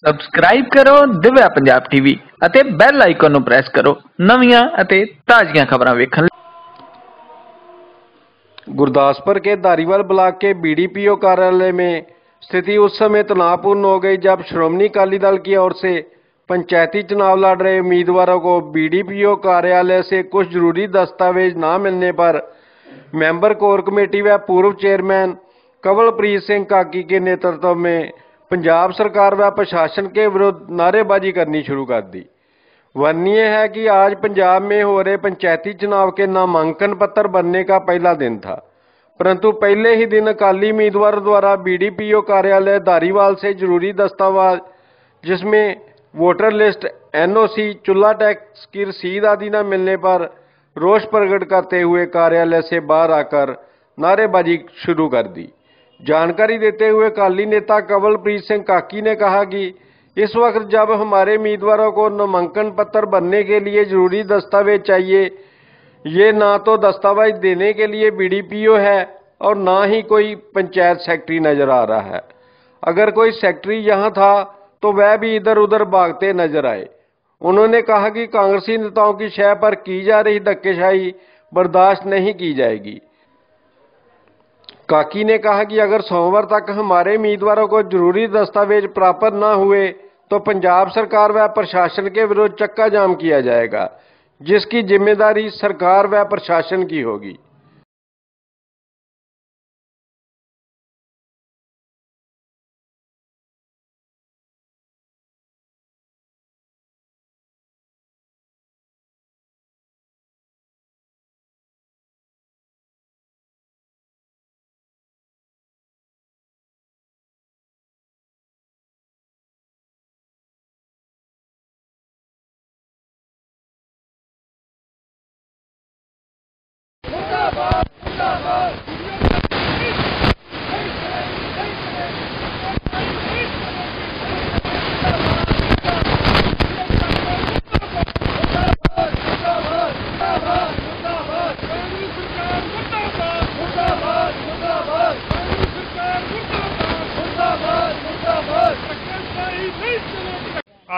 Subscribe ਕਰੋ Divya Punjab TV ਅਤੇ bell icon ਨੂੰ ਪ੍ਰੈਸ ਕਰੋ ਨਵੀਆਂ ਅਤੇ ਤਾਜ਼ੀਆਂ ਖਬਰਾਂ ਵੇਖਣ ਲਈ गुरदासपुर के धारीवाल ब्लॉक के बीडीपीओ कार्यालय में स्थिति उस समय तनावपूर्ण हो गई जब श्रोमणी अकाली दल की ओर से पंचायती चुनाव लड़ रहे उम्मीदवारों को बीडीपीओ कार्यालय से कुछ जरूरी दस्तावेज न मिलने पर मेंबर कोर कमेटी व पूर्व चेयरमैन कंवलप्रीत सिंह काकी के नेतृत्व में पंजाब सरकार व प्रशासन के विरुद्ध नारेबाजी करनी शुरू कर दी। वर्णनीय है कि आज पंजाब में हो रहे पंचायती चुनाव के नामांकन पत्र बनने का पहला दिन था। परंतु पहले ही दिन अकाली उम्मीदवारों द्वारा बीडीपीओ कार्यालय धारीवाल से ज़रूरी दस्तावेज़, जिसमें वोटर लिस्ट, एनओसी, चूल्हा टैक्स की रसीद आदि न मिलने पर रोष प्रकट करते हुए कार्यालय से बाहर आकर नारेबाजी शुरू कर दी। जानकारी देते हुए अकाली नेता कंवलप्रीत सिंह काकी ने कहा कि इस वक्त जब हमारे उम्मीदवारों को नामांकन पत्र बनने के लिए ज़रूरी दस्तावेज़ चाहिए, ये ना तो दस्तावेज़ देने के लिए बीडीपीओ है और ना ही कोई पंचायत सेक्रेटरी नज़र आ रहा है। अगर कोई सेक्रेटरी यहाँ था तो वह भी इधर उधर भागते नज़र आए। उन्होंने कहा कि कांग्रेसी नेताओं की शय पर की जा रही धक्केशाही बर्दाश्त नहीं की जाएगी। काकी ने कहा कि अगर सोमवार तक हमारे उम्मीदवारों को ज़रूरी दस्तावेज़ प्राप्त न हुए तो पंजाब सरकार व प्रशासन के विरुद्ध चक्का जाम किया जाएगा, जिसकी ज़िम्मेदारी सरकार व प्रशासन की होगी।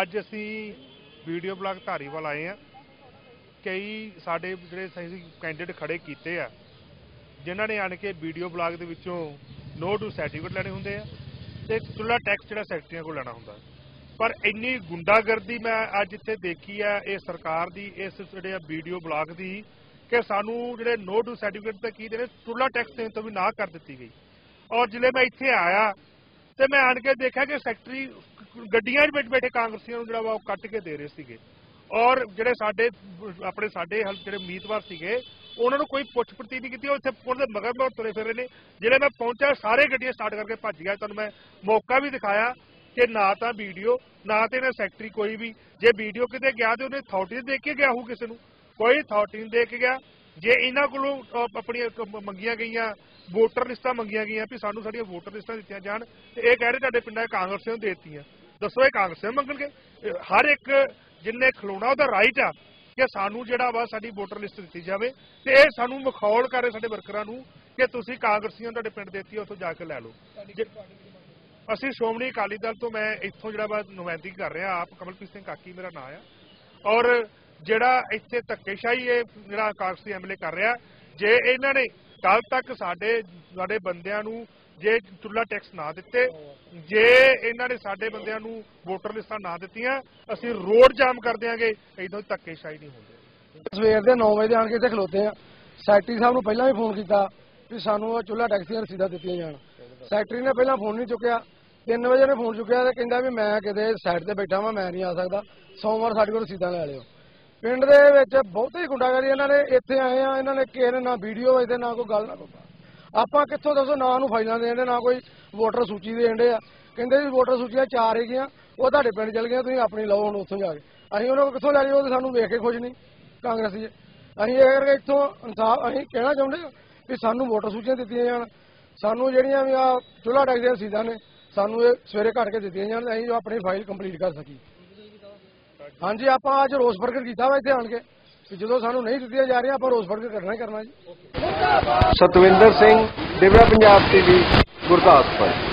ਅੱਜ ਅਸੀਂ ਵੀਡੀਓ ਬਲਾਗ ਧਾਰੀਵਾਲ ਆਏ ਆ ਕਈ ਸਾਡੇ ਜਿਹੜੇ ਅਸੀਂ ਕੈਂਡੀਡੇਟ ਖੜੇ ਕੀਤੇ ਆ, ਜਿਨ੍ਹਾਂ ਨੇ ਆਣ ਕੇ ਵੀਡੀਓ ਬਲਾਗ ਦੇ ਵਿੱਚੋਂ ਨੋ ਟੂ ਸਰਟੀਫਿਕੇਟ ਲੈਣੇ ਹੁੰਦੇ ਆ ਤੇ ਚੁੱਲਾ ਟੈਕਸ ਜਿਹੜਾ ਸੈਕਟਰੀਆਂ ਕੋਲ ਲੈਣਾ ਹੁੰਦਾ। ਪਰ ਇੰਨੀ ਗੁੰਡਾਗਰਦੀ ਮੈਂ ਅੱਜ ਇੱਥੇ ਦੇਖੀ ਆ, ਇਹ ਸਰਕਾਰ ਦੀ, ਇਸ ਜਿਹੜੇ ਵੀਡੀਓ ਬਲਾਗ ਦੀ, ਕਿ ਸਾਨੂੰ ਜਿਹੜੇ ਨੋ ਟੂ ਸਰਟੀਫਿਕੇਟ ਤੇ ਕੀ ਦੇਣੇ ਚੁੱਲਾ ਟੈਕਸ ਦੇਣ ਤੋਂ ਵੀ ਨਾ ਕਰ ਦਿੱਤੀ ਗਈ। ਔਰ ਜਿਲੇ ਮੈਂ ਇੱਥੇ ਆਇਆ ਤੇ ਮੈਂ ਆਣ ਕੇ ਦੇਖਿਆ ਕਿ ਸੈਕਟਰੀ ਗੱਡੀਆਂ 'ਚ ਵਿੱਚ ਬੈਠੇ ਕਾਂਗਰਸੀਆਂ ਨੂੰ ਜਿਹੜਾ ਵਾ ਉਹ ਕੱਟ ਕੇ ਦੇ ਰਹੇ ਸੀਗੇ। ਔਰ ਜਿਹੜੇ ਸਾਡੇ, ਆਪਣੇ ਸਾਡੇ ਜਿਹੜੇ ਉਮੀਦਵਾਰ ਸੀਗੇ, ਉਹਨਾਂ ਨੂੰ ਕੋਈ ਪੁੱਛ ਪੜਤੀ ਨਹੀਂ ਕੀਤੀ, ਉਹ ਇੱਥੇ ਉਹਦੇ ਮਗਰ ਮਗਰ ਤੁਰੇ ਫਿਰ ਰਹੇ ਨੇ। ਜਿਹੜੇ ਮੈਂ ਪਹੁੰਚਿਆ ਸਾਰੇ ਗੱਡੀਆਂ ਸਟਾਰਟ ਕਰਕੇ ਭੱਜ ਗਿਆ। ਤੁਹਾਨੂੰ ਮੈਂ ਮੌਕਾ ਵੀ ਦਿਖਾਇਆ ਕਿ ਨਾ ਤਾਂ ਵੀਡੀਓ, ਨਾ ਤੇ ਇਹਨਾਂ ਸੈਕਟਰੀ ਕੋਈ ਵੀ। ਜੇ ਵੀਡੀਓ ਕਿਤੇ ਗਿਆ ਤੇ ਉਹਨੇ ਅਥਾਰਟੀ ਦੇ ਕੇ ਗਿਆ ਹੋਊ ਕਿਸੇ ਨੂੰ। ਕੋਈ ਅਥਾਰਟੀ ਨਹੀਂ ਦੇ ਕੇ ਗਿਆ। ਜੇ ਇਹਨਾਂ ਕੋਲੋਂ ਆਪਣੀਆਂ ਮੰਗੀਆਂ ਗਈਆਂ, ਵੋਟਰ ਲਿਸਟਾਂ ਮੰਗੀਆਂ ਗਈਆਂ ਵੀ ਸਾਨੂੰ ਸਾਡੀਆਂ ਵੋਟਰ ਲਿਸਟਾਂ ਦਿੱਤੀਆਂ ਜਾਣ, ਤੇ ਇਹ ਕਹਿ ਰਹੇ ਤੁਹਾਡੇ ਪਿੰਡਾਂ ਕਾਂਗਰਸੀਆਂ ਨੂੰ ਦੇ ਦਿੱਤੀਆਂ। ਦੱਸੋ ਇਹ ਕਾਂਗਰਸੀਆਂ ਮੰਗਣਗੇ? ਹਰ ਇੱਕ ਜਿੰਨੇ ਖਲੋਣਾ ਉਹਦਾ ਰਾਈਟ ਆ ਕਿ ਸਾਨੂੰ ਜਿਹੜਾ ਵਾ ਸਾਡੀ ਵੋਟਰ ਲਿਸਟ ਦਿੱਤੀ ਜਾਵੇ ਤੇ ਇਹ ਸਾਨੂੰ ਮਖੌਲ ਕਰ ਰਹੇ ਸਾਡੇ ਵਰਕਰਾਂ ਨੂੰ ਕਿ ਤੁਸੀਂ ਕਾਂਗਰਸੀਆਂ ਤੁਹਾਡੇ ਪਿੰਡ ਦੇਤੀ ਉੱਥੋਂ ਜਾ ਕੇ ਲੈ ਲਓ। ਅਸੀਂ ਸ਼੍ਰੋਮਣੀ ਅਕਾਲੀ ਦਲ ਤੋਂ ਮੈਂ ਇੱਥੋਂ ਜਿਹੜਾ ਵਾ ਨੁਮਾਇੰਦਗੀ ਕਰ ਰਿਹਾ ਆਪ ਕਮਲਪ੍ਰੀਤ ਸਿੰਘ ਕਾਕੀ ਮੇਰਾ ਨਾਮ ਆ। ਔਰ ਜਿਹੜਾ ਇੱਥੇ ਧੱਕੇਸ਼ਾਹੀ ਇਹ ਜਿਹੜਾ ਕਾਂਗਰਸੀ ਐਮਐਲਏ ਕਰ ਰਿਹਾ ਜੇ ਇਹਨਾਂ ਨੇ ਕੱਲ ਤੱਕ ਸਾਡੇ ਸਾਡੇ ਬੰਦਿਆਂ ਨੂੰ ਜੇ ਚੁੱਲਾ ਟੈਕਸ ਨਾ ਦਿੱਤੇ, ਜੇ ਇਹਨਾਂ ਨੇ ਸਾਡੇ ਬੰਦਿਆਂ ਨੂੰ ਵੋਟਰ ਲਿਸਟਾਂ ਨਾ ਦਿੱਤੀਆਂ, ਅਸੀਂ ਰੋਡ ਜਾਮ ਕਰ ਦਿਆਂਗੇ, ਇਦੋਂ ਧੱਕੇਸ਼ਾਹੀ ਨਹੀਂ ਹੁੰਦੀ। ਸਵੇਰ ਦੇ 9 ਵਜੇ ਦੇ ਆਣ ਕੇ ਇੱਥੇ ਖਲੋਤੇ ਆ। ਸੈਕਟਰੀ ਸਾਹਿਬ ਨੂੰ ਪਹਿਲਾਂ ਵੀ ਫੋਨ ਕੀਤਾ ਵੀ ਸਾਨੂੰ ਉਹ ਚੁੱਲਾ ਟੈਕਸੀ ਦੀਆਂ ਰਸੀਦਾਂ ਦਿੱਤੀਆਂ ਜਾਣ। ਸੈਕਟਰੀ ਨੇ ਪਹਿਲਾਂ ਫੋਨ ਨਹੀਂ ਚੁੱਕਿਆ। 3 ਵਜੇ ਨੇ ਫੋਨ ਚੁੱਕਿਆ ਤੇ ਕਹਿੰਦਾ ਵੀ ਮੈਂ ਕਿਤੇ ਸਾਈਡ ਤੇ ਬੈਠਾ ਵਾਂ, ਮੈਂ ਨਹੀਂ ਆ ਸਕਦਾ। ਸੋਮਵਾਰ ਸਾਡੇ ਕੋਲ ਰਸੀਦਾਂ ਲੈ ਲਿਓ। ਪਿੰਡ ਦੇ ਵਿੱਚ ਬਹੁਤੀ ਗੁੰਡਾਗਰਦੀ ਇਹਨਾਂ ਨੇ ਇੱਥੇ ਆਏ ਆ, ਇਹਨਾਂ ਨੇ ਕਿਸੇ ਨੇ ਨਾ ਵੀਡੀਓ ਇੱਥੇ ਨਾ ਕੋਈ ਗੱਲ, ਨਾ ਕੋਈ ਆਪਾਂ ਕਿੱਥੋਂ ਦੱਸੋ? ਨਾ ਨੂੰ ਫਾਈਲਾਂ ਦੇਣ ਦੇ, ਨਾ ਕੋਈ ਵੋਟਰ ਸੂਚੀ ਦੇਣ ਦੇ ਆ। ਕਹਿੰਦੇ ਵੀ ਵੋਟਰ ਸੂਚੀਆਂ ਚਾਰ ਹੈਗੀਆਂ, ਉਹ ਤੁਹਾਡੇ ਪਿੰਡ ਚਲ ਗਈਆਂ, ਤੁਸੀਂ ਆਪਣੀ ਲਓ ਹੁਣ ਉੱਥੋਂ ਜਾ ਕੇ। ਅਸੀਂ ਉਹਨਾਂ ਕੋਲ ਕਿੱਥੋਂ ਲੈ ਲਿਓ ਉਹ ਸਾਨੂੰ ਵੇਖ ਕੇ ਖੁਸ਼ ਨਹੀਂ, ਕਾਂਗਰਸੀ ਅਸੀਂ ਇਹ ਕਰਕੇ ਇੱਥੋਂ ਇਨਸਾਫ, ਅਸੀਂ ਕਹਿਣਾ ਚਾਹੁੰਦੇ ਹਾਂ ਵੀ ਸਾਨੂੰ ਵੋਟਰ ਸੂਚੀਆਂ ਦਿੱਤੀਆਂ ਜਾਣ। ਸਾਨੂੰ ਜਿਹੜੀਆਂ ਵੀ ਆ ਚੁੱਲ੍ਹਾ ਟੈਕਸ ਦੀਆਂ ਸੀਦਾਂ ਨੇ, ਸਾਨੂੰ ਇਹ ਸਵੇਰੇ ਘੱਟ ਕੇ ਦਿੱਤੀਆਂ ਜਾਣ, ਅਸੀਂ ਆਪਣੀ ਫਾਈਲ ਕੰਪਲੀਟ ਕਰ ਸਕੀ ਹਾਂਜੀ, ਆਪਾਂ ਅੱਜ ਰੋਸ ਪ੍ਰਗਟ ਕੀਤਾ ਵਾ ਇੱਥੇ ਆਣ ਕੇ। ਕਿ ਜਦੋਂ ਸਾਨੂੰ ਨਹੀਂ ਦਿੱਤੀਆਂ ਜਾ ਰਹੀਆਂ, ਆਪਾਂ ਰੋਸ ਪ੍ਰਗਟ ਕਰਨਾ ਹੀ ਕਰਨਾ ਜੀ। ਸਤਵਿੰਦਰ ਸਿੰਘ ਦਿਵਿਆ ਪੰਜਾਬ ਟੀਵੀ ਗੁਰਦਾਸਪੁਰ।